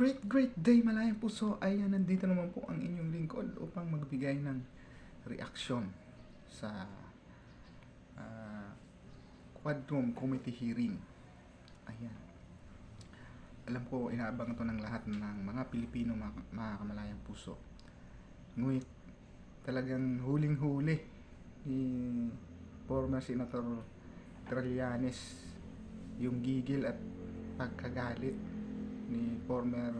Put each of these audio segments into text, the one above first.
great, great day malayang puso. Ayan, nandito naman po ang inyong lingkod upang magbigay ng reaksyon sa ah, Quadroom Committee hearing. Ayan. Alam ko, inaabang ito ng lahat ng mga Pilipino, mga, mga kamalayang puso. Ngunit, talagang huling-huli ni former Senator Trillanes yung gigil at pagkagalit ni former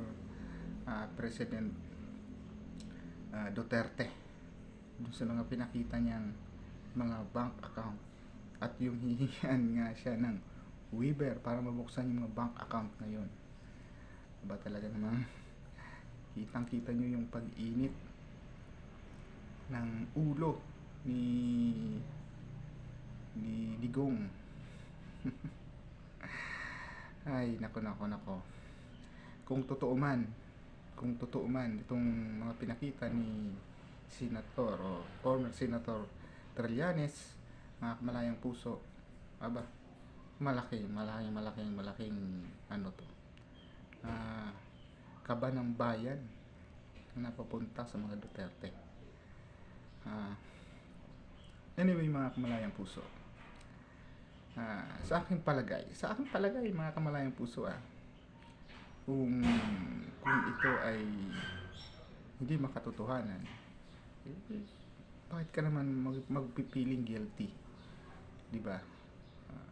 ah, President ah, Duterte. Dun sa mga pinakita niyang mga bank account. At yung hihingan nga siya ng Weaver para mabuksan yung mga bank account ngayon ba talaga namang kitang kita nyo yung pag-init ng ulo ni ni Digong. Ay nako nako nako kung totoo man kung totoo man itong mga pinakita ni Senator o former Senator Trillanes mga kamalayang puso aba malaki malaking malaking malaking ano to. Ah kaba ng bayan na napapunta sa mga Duterte. Ah anyway mga kamalayang puso. Ah sa aking palagay sa aking palagay mga kamalayang puso ah kung kung ito ay hindi makatotohanan eh, bakit ka naman mag, magpipiling guilty? Di ba? Ah,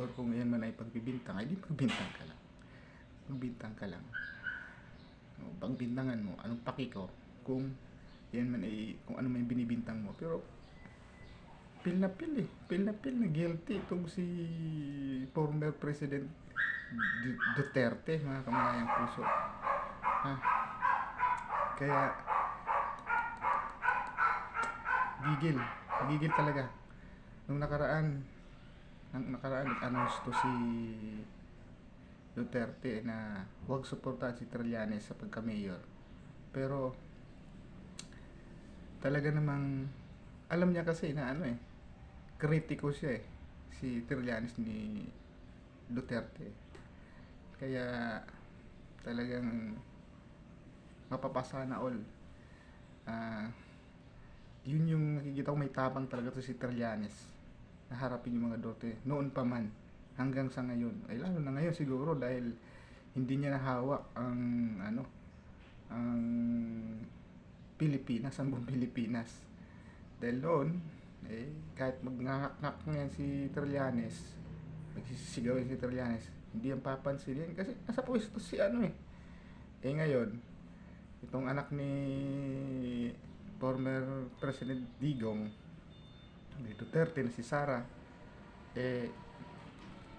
or kung yan man ay pagbibintang ay di pagbintang ka lang. Pagbintang ka lang. O, pagbintangan mo anong paki ko? Kung yan man ay kung ano man binibintang mo pero pil na pil eh. Pil na pil. Na guilty itong si former president Du- Duterte mga kamalayang puso. Ha kaya gigil. Gigil talaga. Nung nakaraan nung nakaraan nag-announce to si Duterte na huwag suportahan si Trillanes sa pagka-mayor. Pero talaga namang alam niya kasi na ano eh kritiko siya eh. Si Trillanes ni Duterte. Kaya talagang mapapasa na all. Ah yun yung nakikita ko may tapang talaga to si Trillanes. Na harapin yung mga Duterte noon pa man hanggang sa ngayon. Ay lalo na ngayon siguro dahil hindi niya nahawak ang ano ang Pilipinas ang buong Pilipinas. Dahil noon eh kahit magngangak-ngak ngayon si Trillanes magsisigaw si Trillanes hindi ang papansinin kasi nasa pwesto si ano eh. Eh ngayon itong anak ni former President Digong ni Duterte na si Sara eh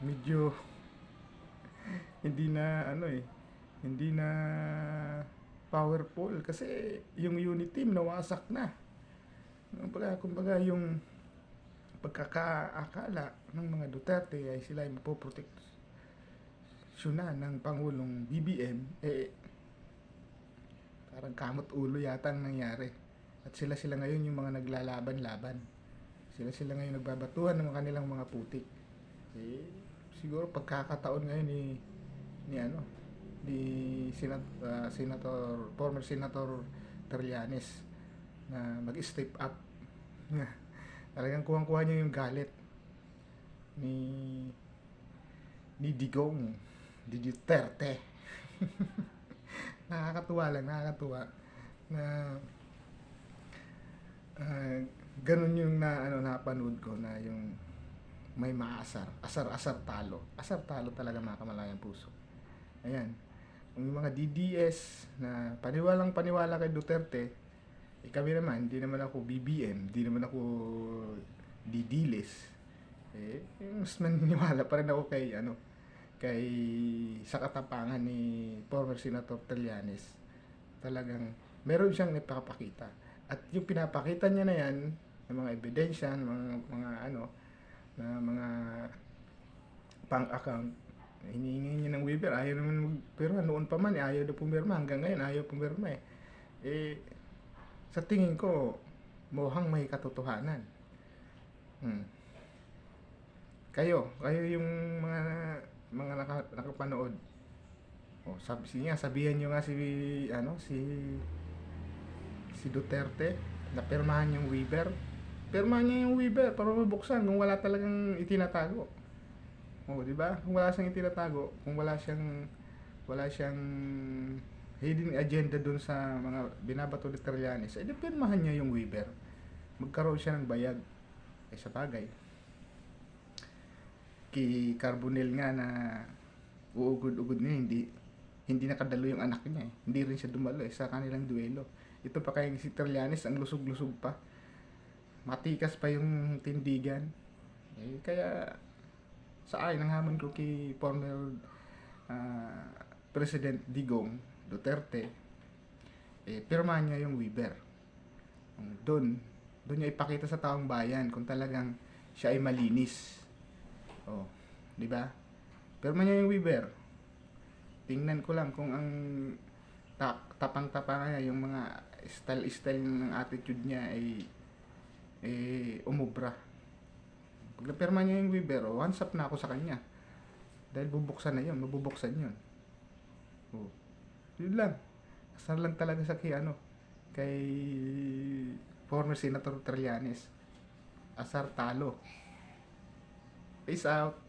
medyo hindi na ano eh hindi na powerful kasi yung unit team nawasak na kumbaga, kumbaga yung pagkakaakala ng mga Duterte ay sila ay mapoproteksyonan ng Pangulong BBM eh parang kamot ulo yata ang nangyari. At sila sila ngayon yung mga naglalaban-laban. Sila sila ngayon nagbabatuhan ng kanilang mga putik. Eh siguro pagkakataon ngayon ni ni ano ni Senat, ah, Senator former Senator Trillanes na mag-step up. Talagang kuhang-kuha niya yung galit ni ni Digong di Duterte. Nakakatuwa lang nakakatuwa na ah, ganun yung na ano napanood ko na yung may maasar asar-asar talo. Asar talo talaga mga kamalayang puso. Ayan. Yung mga DDS na paniwalang paniwala kay Duterte eh kami naman hindi naman ako BBM hindi naman ako Didiles eh mas maniniwala pa rin ako kay ano kay sa katapangan ni former Senator Trillanes. Talagang meron siyang ipapakita at yung pinapakita niya na yan ng mga ebidensya ng mga, mga ano na mga bank account hinihingi niya ng waiver. Ayaw naman magpirma noon pa man eh, ayaw na pumirma. Hanggang ngayon ayaw pumirma eh. Eh sa tingin ko mukhang may katotohanan hmm. kayo kayo yung mga mga naka, nakapanood Oh, sabi nga, sabihan nyo nga si ano si si Duterte na pirmahan yung waiver. Pirmahan niya yung waiver para mabuksan kung wala talagang itinatago. Oh, di ba? Kung wala siyang itinatago, kung wala siyang wala siyang hidden agenda dun sa mga binabato ni Trillanes, eh di pirmahan niya yung waiver. Magkaroon siya ng bayag. Eh sa bagay. Kay Carbonell nga na uugod-ugod niya, hindi hindi nakadalo yung anak niya eh. Hindi rin siya dumalo eh, sa kanilang duelo. Ito pa kay si Trillanes, ang lusog-lusog pa. Matikas pa yung tindigan. Eh, kaya sa akin, ang hamon ko kay former ah, President Digong Duterte, eh, pirma niya yung waiver. Doon, doon niya ipakita sa taong bayan kung talagang siya ay malinis. Oh, di ba? Pirma niya yung waiver. Tingnan ko lang kung ang ta- tapang-tapang niya, yung mga style-style ng attitude niya ay eh, umubra. Pag napirma niya yung waiver, oh, one up na ako sa kanya. Dahil bubuksan na yun, mabubuksan yun. Oh. Yun lang. Asar lang talaga sa kay ano, kay former Senator Trillanes. Asar talo. Peace out.